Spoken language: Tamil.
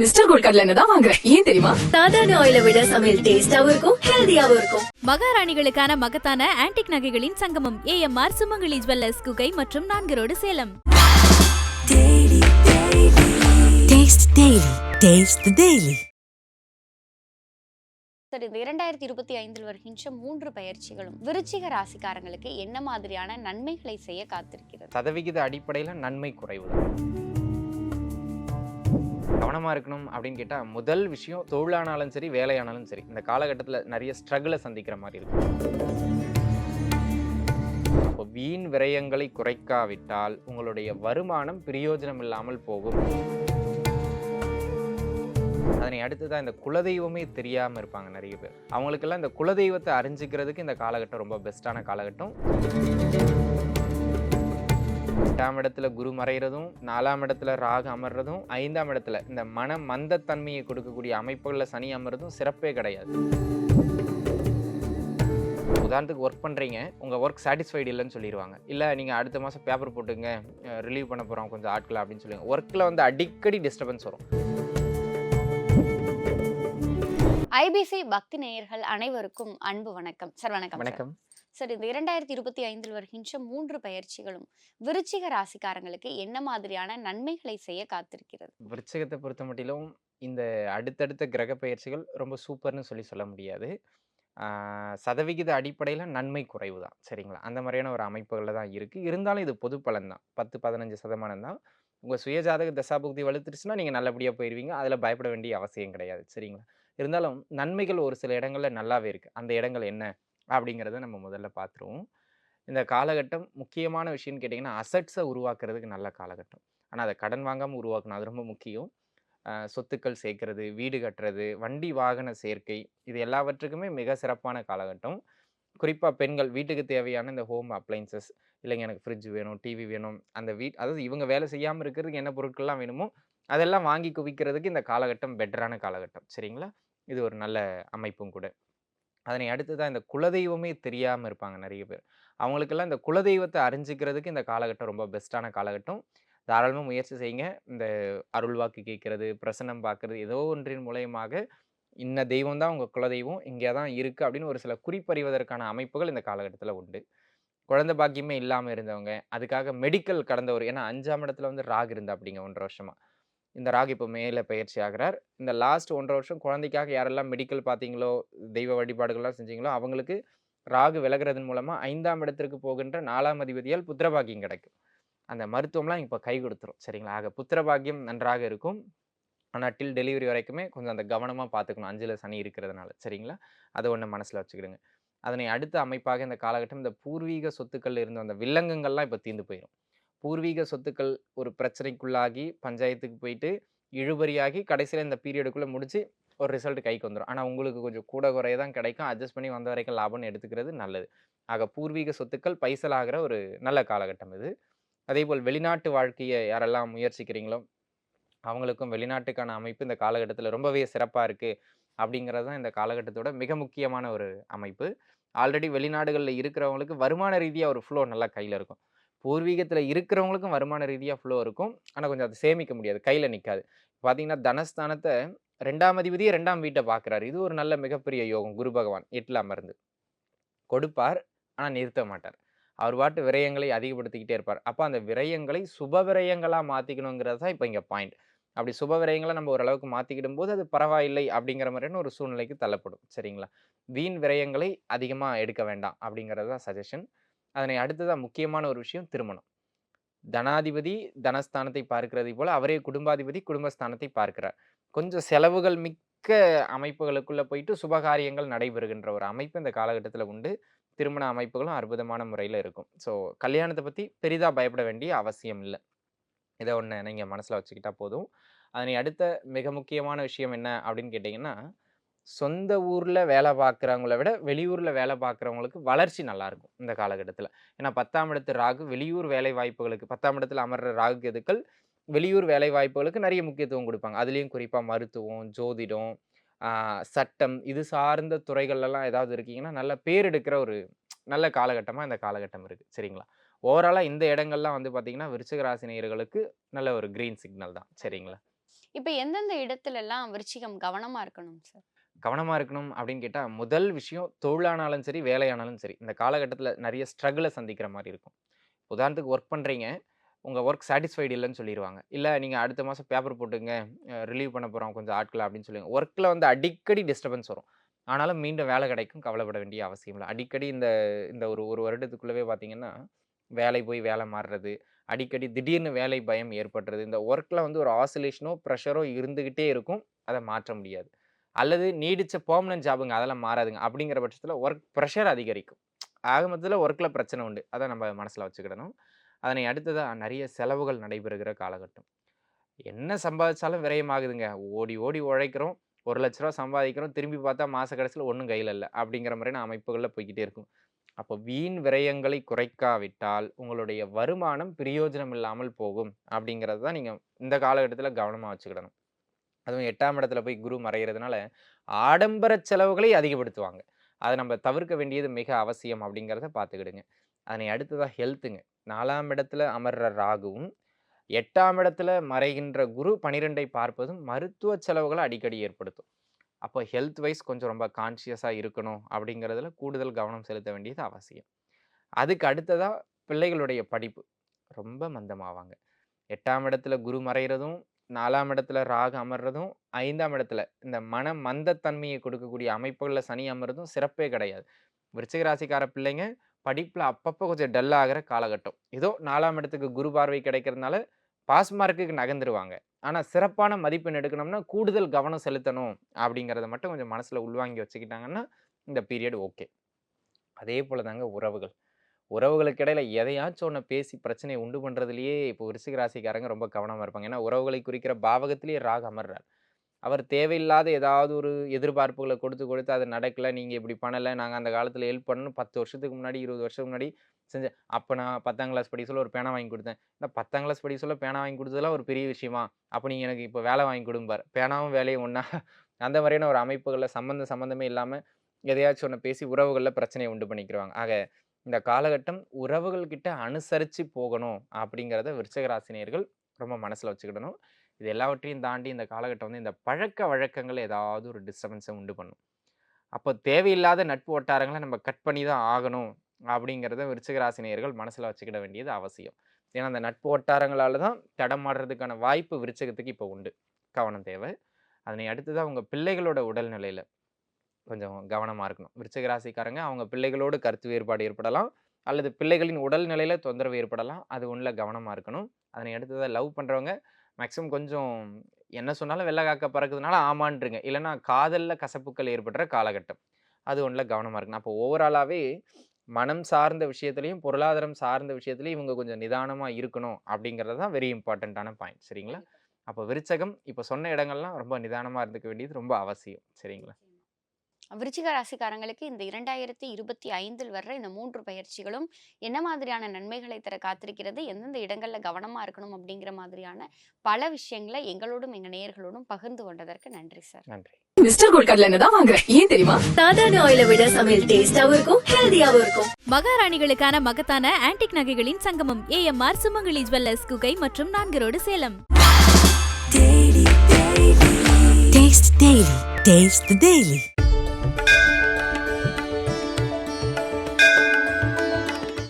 மிஸ்டர் கோல்ட் கடலை தான் வாங்குறேன் ஏன் தெரியுமா? சாதாரண ஆயிலை விட சமையல் டேஸ்டாவும் இருக்கும் ஹெல்தியாவும் இருக்கும். மகாராணிகளுக்கான மகத்தான ஆன்டிக் நகைகளின் சங்கமம் ஏஎம்ஆர் சுமங்கலி ஜுவல்லர்ஸ் குகை மற்றும் நான்கு road Salem. Taste Daily. Taste the Daily. Sir இந்த இரண்டாயிரத்தி இருபத்தி ஐந்தில் வருகின்ற மூன்று பயிற்சிகளும் விருச்சிக ராசிக்காரங்களுக்கு என்ன மாதிரியான நன்மைகளை செய்ய காத்திருக்கிறது? சதவிகித அடிப்படையில் நன்மை குறைவு தான். கவனமாக இருக்கணும் அப்படின்னு கேட்டால் முதல் விஷயம் தொழிலானாலும் சரி வேலையானாலும் சரி இந்த காலகட்டத்தில் நிறைய ஸ்ட்ரகிளை சந்திக்கிற மாதிரி இருக்கும் இப்போ வீண் விரயங்களை குறைக்காவிட்டால் உங்களுடைய வருமானம் பிரயோஜனம் இல்லாமல் போகும். அதனை அடுத்து தான் இந்த குலதெய்வமே தெரியாமல் இருப்பாங்க நிறைய பேர். அவங்களுக்கெல்லாம் இந்த குலதெய்வத்தை அறிஞ்சிக்கிறதுக்கு இந்த காலகட்டம் ரொம்ப பெஸ்ட்டான காலகட்டம். எட்டாம் இடத்துல குரு மறைகிறதும் நாலாம் இடத்துல ராகு அமர்றதும் ஐந்தாம் இடத்துல இந்த மன மந்தத்தன்மையை கொடுக்கக்கூடிய அமைப்புகளில் சனி அமர்றதும் சிறப்பே கிடையாது. உதாரணத்துக்கு ஒர்க் பண்ணுறீங்க உங்கள் ஒர்க் சாட்டிஸ்ஃபைடு இல்லைன்னு சொல்லிடுவாங்க இல்லை நீங்கள் அடுத்த மாதம் பேப்பர் போட்டுங்க ரிலீவ் பண்ண போகிறோம் கொஞ்சம் ஆட்களை அப்படின்னு சொல்லுவாங்க ஒர்க்கில் வந்து அடிக்கடி டிஸ்டர்பன்ஸ் வரும். ஐபிசி பக்தி நேயர்கள் அனைவருக்கும் அன்பு வணக்கம். சார் வணக்கம். வணக்கம். சரி இந்த இரண்டாயிரத்தி இருபத்தி ஐந்தில் வருகின்ற மூன்று பயிற்சிகளும் விருச்சிக ராசிக்காரங்களுக்கு என்ன மாதிரியான நன்மைகளை செய்ய காத்திருக்கிறது? விருச்சிகத்தை பொறுத்த மட்டிலும் இந்த அடுத்தடுத்த கிரக பயிற்சிகள் ரொம்ப சூப்பர்னு சொல்லி சொல்ல முடியாது. சதவிகித அடிப்படையில் நன்மை குறைவு தான் சரிங்களா? அந்த மாதிரியான ஒரு அமைப்புகளில் தான் இருக்குது இருந்தாலும் இது பொது பலன் தான் பத்து பதினஞ்சு சதமானம் தான். உங்கள் சுயஜாதக தசாபுக்தி வலுத்துருச்சுன்னா நீங்கள் நல்லபடியாக போயிடுவீங்க அதில் பயப்பட வேண்டிய அவசியம் கிடையாது சரிங்களா? இருந்தாலும் நன்மைகள் ஒரு சில இடங்களில் நல்லாவே இருக்குது அந்த இடங்கள் என்ன? அப்படிங்கிறத நம்ம முதல்ல பார்த்துருவோம். இந்த காலகட்டம் முக்கியமான விஷயம்னு கேட்டிங்கன்னா அசட்ஸை உருவாக்குறதுக்கு நல்ல காலகட்டம். ஆனால் அதை கடன் வாங்காமல் உருவாக்கணும். அது ரொம்ப முக்கியம். சொத்துக்கள் சேர்க்கறது வீடு கட்டுறது வண்டி வாகன சேர்க்கை இது எல்லாவற்றுக்குமே மிக சிறப்பான காலகட்டம். குறிப்பாக பெண்கள் வீட்டுக்கு தேவையான இந்த ஹோம் அப்ளைன்சஸ் இல்லைங்க எனக்கு ஃப்ரிட்ஜ் வேணும் டிவி வேணும் அந்த வீட் அதாவது இவங்க வேலை செய்யாமல் இருக்கிறதுக்கு என்ன பொருட்கள்லாம் வேணுமோ அதெல்லாம் வாங்கி குவிக்கிறதுக்கு இந்த காலகட்டம் பெட்டரான காலகட்டம். சரிங்களா? இது ஒரு நல்ல அமைப்பும் கூட. அதனை அடுத்து தான் இந்த குலதெய்வமே தெரியாமல் இருப்பாங்க நிறைய பேர். அவங்களுக்கெல்லாம் இந்த குலதெய்வத்தை அறிஞ்சிக்கிறதுக்கு இந்த காலகட்டம் ரொம்ப பெஸ்ட்டான காலகட்டம். தாராளமாக முயற்சி செய்யுங்க. இந்த அருள்வாக்கு கேட்கறது பிரசன்னம் பார்க்கறது ஏதோ ஒன்றின் மூலயமாக இன்ன தெய்வம் தான் உங்கள் குலதெய்வம் இங்கே தான் இருக்குது அப்படின்னு ஒரு சில குறிப்பறிவதற்கான அமைப்புகள் இந்த காலகட்டத்தில் உண்டு. குழந்தை பாக்கியமே இல்லாமல் இருந்தவங்க அதுக்காக மெடிக்கல் கடந்தவர் ஏன்னா அஞ்சாம் இடத்துல வந்து ராகு இருந்தா அப்படிங்க ஒன்றரை வருஷமாக இந்த ராகு இப்போ மேலே பயிற்சி ஆகிறார். இந்த லாஸ்ட் ஒன்றரை வருஷம் குழந்தைக்காக யாரெல்லாம் மெடிக்கல் பார்த்தீங்களோ தெய்வ வழிபாடுகள்லாம் செஞ்சீங்களோ அவங்களுக்கு ராகு விலகுறதன் மூலமாக ஐந்தாம் இடத்திற்கு போகின்ற நாலாம் அதிபதியால் புத்திரபாகியம் கிடைக்கும். அந்த மருத்துவம்லாம் இப்போ கை கொடுத்துரும். சரிங்களா? ஆக புத்திரபாகியம் நன்றாக இருக்கும். ஆனால் டில் டெலிவரி வரைக்குமே கொஞ்சம் அந்த கவனமாக பார்த்துக்கணும். அஞ்சில் சனி இருக்கிறதுனால. சரிங்களா? அதை ஒன்று மனசில் வச்சுக்கிடுங்க. அதனை அடுத்த அமைப்பாக இந்த காலகட்டம் இந்த பூர்வீக சொத்துக்கள் இருந்த அந்த வில்லங்கங்கள்லாம் இப்போ தீர்ந்து போயிடும் பூர்வீக சொத்துக்கள் ஒரு பிரச்சனைக்குள்ளாகி பஞ்சாயத்துக்கு போயிட்டு இழுபறியாகி கடைசியில் இந்த பீரியடுக்குள்ளே முடிச்சு ஒரு ரிசல்ட் கைக்கு வந்துடும் ஆனால் உங்களுக்கு கொஞ்சம் கூட குறைய தான் கிடைக்கும். அட்ஜஸ்ட் பண்ணி வந்த வரைக்கும் லாபம்னு எடுத்துக்கிறது நல்லது. ஆக பூர்வீக சொத்துக்கள் பைசலாகிற ஒரு நல்ல காலகட்டம் இது. அதே போல் வெளிநாட்டு வாழ்க்கையை யாரெல்லாம் முயற்சிக்கிறீங்களோ அவங்களுக்கும் வெளிநாட்டுக்கான அமைப்பு இந்த காலகட்டத்தில் ரொம்பவே சிறப்பாக இருக்குது அப்படிங்கிறது தான் இந்த காலகட்டத்தோட மிக முக்கியமான ஒரு அமைப்பு. ஆல்ரெடி வெளிநாடுகளில் இருக்கிறவங்களுக்கு வருமான ரீதியாக ஒரு ஃப்ளோ நல்லா கையில் இருக்கும். பூர்வீகத்தில் இருக்கிறவங்களுக்கும் வருமான ரீதியாக ஃப்ளோ இருக்கும். ஆனால் கொஞ்சம் அதை சேமிக்க முடியாது. கையில் நிற்காது பார்த்தீங்கன்னா தனஸ்தானத்தை ரெண்டாம் அதிபதியே ரெண்டாம் வீட்டை பார்க்குறாரு இது ஒரு நல்ல மிகப்பெரிய யோகம். குரு பகவான் எட்டில் அமர்ந்து. கொடுப்பார் ஆனால் நிறுத்த மாட்டார். அவர் பாட்டு விரயங்களை அதிகப்படுத்திக்கிட்டே இருப்பார். அப்போ அந்த விரயங்களை சுப விரயங்களாக மாற்றிக்கணுங்கிறது தான் இப்போ இங்கே பாயிண்ட் அப்படி சுப விரயங்களை நம்ம ஓரளவுக்கு மாற்றிக்கிடும் போது அது பரவாயில்லை அப்படிங்கிற மாதிரியான ஒரு சூழ்நிலைக்கு தள்ளப்படும். சரிங்களா? வீண் விரயங்களை அதிகமாக எடுக்க வேண்டாம் அப்படிங்கிறது தான் சஜஷன் அதனை அடுத்ததான் முக்கியமான ஒரு விஷயம் திருமணம். தனாதிபதி தனஸ்தானத்தை பார்க்கிறதை போல அவரே குடும்பாதிபதி குடும்பஸ்தானத்தை பார்க்கிறார். கொஞ்சம் செலவுகள் மிக்க அமைப்புகளுக்குள்ள போயிட்டு சுபகாரியங்கள் நடைபெறுகின்ற ஒரு அமைப்பு இந்த காலகட்டத்தில் உண்டு. திருமண அமைப்புகளும் அற்புதமான முறையில் இருக்கும். ஸோ கல்யாணத்தை பற்றி பெரிதாக பயப்பட வேண்டிய அவசியம் இல்லை. இதை ஒன்று நீங்கள் மனசில் வச்சுக்கிட்டா போதும். அதனை அடுத்த மிக முக்கியமான விஷயம் என்ன அப்படின்னு கேட்டிங்கன்னா சொந்த ஊரில் வேலை பார்க்குறவங்கள விட வெளியூரில் வேலை பார்க்குறவங்களுக்கு வளர்ச்சி நல்லாயிருக்கும் இந்த காலகட்டத்தில். ஏன்னா பத்தாம் இடத்து ராகு வெளியூர் வேலை வாய்ப்புகளுக்கு பத்தாம் இடத்துல அமர்ற ராகு கெதுக்கள் வெளியூர் வேலை வாய்ப்புகளுக்கு நிறைய முக்கியத்துவம் கொடுப்பாங்க. அதுலேயும் குறிப்பாக மருத்துவம் ஜோதிடம் சட்டம் இது சார்ந்த துறைகள்லாம் ஏதாவது இருக்கீங்கன்னா நல்ல பேர் எடுக்கிற ஒரு நல்ல காலகட்டமாக இந்த காலகட்டம் இருக்குது சரிங்களா? ஓவராலாக இந்த இடங்கள்லாம் வந்து பார்த்தீங்கன்னா விருச்சிக நல்ல ஒரு க்ரீன் சிக்னல் தான். சரிங்களா? இப்போ எந்தெந்த இடத்துல எல்லாம் விருச்சிகம் கவனமாக இருக்கணும் சார்? கவனமாக இருக்கணும் அப்படின்னு கேட்டால் முதல் விஷயம் தொழிலானாலும் சரி, வேலையானாலும் சரி, இந்த காலகட்டத்தில் நிறைய ஸ்ட்ரகிளை சந்திக்கிற மாதிரி இருக்கும். உதாரணத்துக்கு ஒர்க் பண்ணுறீங்க உங்கள் ஒர்க் சாட்டிஸ்ஃபைடு இல்லைன்னு சொல்லிடுவாங்க இல்லை நீங்கள் அடுத்த மாதம் பேப்பர் போட்டுங்க ரிலீவ் பண்ண போகிறோம் கொஞ்சம் ஆட்களை அப்படின்னு சொல்லுவாங்க. ஒர்க்கில் வந்து அடிக்கடி டிஸ்டர்பன்ஸ் வரும். ஆனாலும் மீண்டும் வேலை கிடைக்கும். கவலைப்பட வேண்டிய அவசியம் இல்லை அடிக்கடி இந்த இந்த ஒரு ஒரு வருடத்துக்குள்ளவே பார்த்தீங்கன்னா, வேலை போய் வேலை மாறுறது, அடிக்கடி திடீர்னு வேலை பயம் ஏற்படுறது. இந்த ஒர்க்கில் வந்து ஒரு ஆசிலேஷனோ, ப்ரெஷரோ இருந்துக்கிட்டே இருக்கும். அதை மாற்ற முடியாது. அல்லது நீடித்த பெர்மனன்ட் ஜாபுங்க அதெல்லாம் மாறாதுங்க. அப்படிங்கிற பட்சத்தில் ஒர்க் ப்ரெஷர் அதிகரிக்கும். ஆக மொத்தத்தில் ஒர்க்கில் பிரச்சனை உண்டு. அதை நம்ம மனசில் வச்சுக்கிடணும். அதனை அடுத்ததாக நிறைய செலவுகள் நடைபெறுகிற காலகட்டம். என்ன சம்பாதிச்சாலும் விரயமாகுதுங்க. ஓடி ஓடி உழைக்கிறோம். ஒரு லட்ச ரூபா சம்பாதிக்கிறோம். திரும்பி பார்த்தா மாத கடைசியில் ஒன்றும் கையில் இல்லை அப்படிங்கிற மாரியான அமைப்புகளில் போய்கிட்டே இருக்கும். அப்போ வீண் விரயங்களை குறைக்காவிட்டால், உங்களுடைய வருமானம் பிரயோஜனம் இல்லாமல் போகும். அப்படிங்கிறது தான் நீங்கள் இந்த காலகட்டத்தில் கவனமாக வச்சுக்கிடணும். அதுவும் எட்டாம் இடத்துல போய் குரு மறைகிறதுனால ஆடம்பர செலவுகளை அதிகப்படுத்துவாங்க. அதை நம்ம தவிர்க்க வேண்டியது மிக அவசியம் அப்படிங்கிறத பார்த்துக்கிடுங்க. அதனை அடுத்ததாக ஹெல்த்துங்க. நாலாம் இடத்துல அமர்ற ராகுவும், எட்டாம் இடத்துல மறைகின்ற குரு 12ஐ பார்ப்பதும் மருத்துவ செலவுகளை அடிக்கடி ஏற்படுத்தும். அப்போ ஹெல்த் வைஸ் கொஞ்சம் ரொம்ப கான்சியஸாக இருக்கணும் அப்படிங்கிறதுல கூடுதல் கவனம் செலுத்த வேண்டியது அவசியம். அதுக்கு அடுத்ததாக பிள்ளைகளுடைய படிப்பு. ரொம்ப மந்தமாவாங்க. எட்டாம் இடத்துல குரு மறைகிறதும் நாலாம் இடத்துல ராகு அமர்றதும், ஐந்தாம் இடத்துல இந்த மன மந்தத்தன்மையை கொடுக்கக்கூடிய அமைப்புகளில் சனி அமர்றதும் சிறப்பே கிடையாது. விருச்சிக ராசிக்கார பிள்ளைங்க படிப்பில் அப்பப்போ கொஞ்சம் டல் காலகட்டம். ஏதோ நாலாம் இடத்துக்கு குரு பார்வை கிடைக்கிறதுனால, பாஸ் மார்க்குக்கு நகர்ந்துருவாங்க. ஆனால் சிறப்பான மதிப்பெண் எடுக்கணும்னா, கூடுதல் கவனம் செலுத்தணும் அப்படிங்கிறத மட்டும் கொஞ்சம் மனசில் உள்வாங்கி வச்சுக்கிட்டாங்கன்னா, இந்த பீரியட் ஓகே. அதே போல தாங்க உறவுகள். உறவுகளுக்கு இடையில எதையாச்சும் ஒன்று பேசி பிரச்சனைய உண்டு பண்ணுறதுலையே இப்போ விருச்சிக ராசிக்காரங்க ரொம்ப கவனமாக இருப்பாங்க. ஏன்னா உறவுகளை குறிக்கிற பாவகத்திலேயே ராக அமர்றார். அவர் தேவையில்லாத ஏதாவது ஒரு எதிர்பார்ப்புகளை கொடுத்து கொடுத்து அது நடக்கலை நீங்கள் இப்படி பண்ணலை நாங்கள் அந்த காலத்தில் ஹெல்ப் பண்ணணும் பத்து வருஷத்துக்கு முன்னாடி, 20 வருஷத்துக்கு முன்னாடி செஞ்சேன் அப்போ நான் 10ஆம் கிளாஸ் படிக்க சொல்ல ஒரு பேனா வாங்கி கொடுத்தேன் என்ன 10ஆம் கிளாஸ் படிக்க சொல்ல பேனா வாங்கி கொடுத்ததெல்லாம் ஒரு பெரிய விஷயமா? அப்போ நீங்கள் எனக்கு இப்போ வேலை வாங்கி கொடுப்பார் பேனாவும் வேலையும் ஒன்றா அந்த மாதிரியான ஒரு அமைப்புகளில் சம்மந்தம் சம்மந்தமே இல்லாமல் எதையாச்சும் ஒன்று பேசி உறவுகளில் பிரச்சனையை உண்டு பண்ணிக்கிருவாங்க. ஆக இந்த காலகட்டம் உறவுகள் அனுசரித்து போகணும் அப்படிங்கிறத விருச்சகராசினியர்கள் ரொம்ப மனசில் வச்சுக்கிடணும். இது எல்லாவற்றையும் தாண்டி இந்த காலகட்டம் வந்து இந்த பழக்க வழக்கங்கள் ஏதாவது ஒரு டிஸ்டர்பன்ஸை உண்டு பண்ணும். அப்போ தேவையில்லாத நட்பு வட்டாரங்களை நம்ம கட் பண்ணி தான் ஆகணும் அப்படிங்கிறத விருச்சகராசினியர்கள் மனசில் வச்சுக்கிட வேண்டியது அவசியம். ஏன்னா அந்த நட்பு வட்டாரங்களால் தான் தடமாடுறதுக்கான வாய்ப்பு விருச்சகத்துக்கு இப்போ உண்டு. கவனம் தேவை. அதனை அடுத்ததாக உங்கள் பிள்ளைகளோட உடல்நிலையில் கொஞ்சம் கவனமா இருக்கணும். விருச்சிக ராசிக்காரங்க அவங்க பிள்ளைகளோடு கருத்து வேறுபாடு ஏற்படலாம். அல்லது பிள்ளைகளின் உடல்நிலையில தொந்தரவு ஏற்படலாம். அது ஒண்ணுல கவனமா இருக்கணும். அதனை அடுத்ததா லவ் பண்றவங்க மேக்ஸிமம் கொஞ்சம் என்ன சொன்னாலும் வெள்ள காக்கா பறக்குதுனால ஆமான்றுங்க. இல்லன்னா காதல்ல கசப்புக்கள் ஏற்படுற காலகட்டம். அது ஒண்ணுல கவனமா இருக்கணும். அப்போ ஓவராலாவே மனம் சார்ந்த விஷயத்திலயும், பொருளாதாரம் சார்ந்த விஷயத்திலயும் இவங்க கொஞ்சம் நிதானமா இருக்கணும் அப்படிங்கிறது தான் வெரி இம்பார்ட்டன்ட்டான பாயிண்ட். சரிங்களா? அப்போ விருச்சகம் இப்ப சொன்ன இடங்கள்லாம் ரொம்ப நிதானமா இருந்துக்க வேண்டியது ரொம்ப அவசியம். சரிங்களா? விருச்சிக ராசிக்காரங்களுக்கு இந்த 2025ல் வர்ற இந்த 3 பயிற்சிகளும் என்ன மாதிரியான நன்மைகளை தர காத்திருக்கிறது? எந்தெந்த இடங்கள்ல கவனமா இருக்கணும் அப்படிங்கிற மாதிரியான பல விஷயங்கள எங்களோடும், எங்க நேயர்களோடும் பகிர்ந்து கொண்டதற்கு நன்றி சார். நன்றி. மிஸ்டர் கோல்ட் கடலை எண்ணெய் தான் வாங்குறேன். ஏன் தெரியுமா? சாதாரண ஆயில விட சமையல் டேஸ்டாவும் இருக்கும் ஹெல்தியாவும் இருக்கும் மகாராணிகளுக்கான மகத்தான ஆன்டிக் நகைகளின் சங்கமம் ஏஎம்ஆர் சுமங்கலி ஜுவல்லர்ஸ் குகை மற்றும் நான்கு road Salem Taste the Daily. Taste the Daily.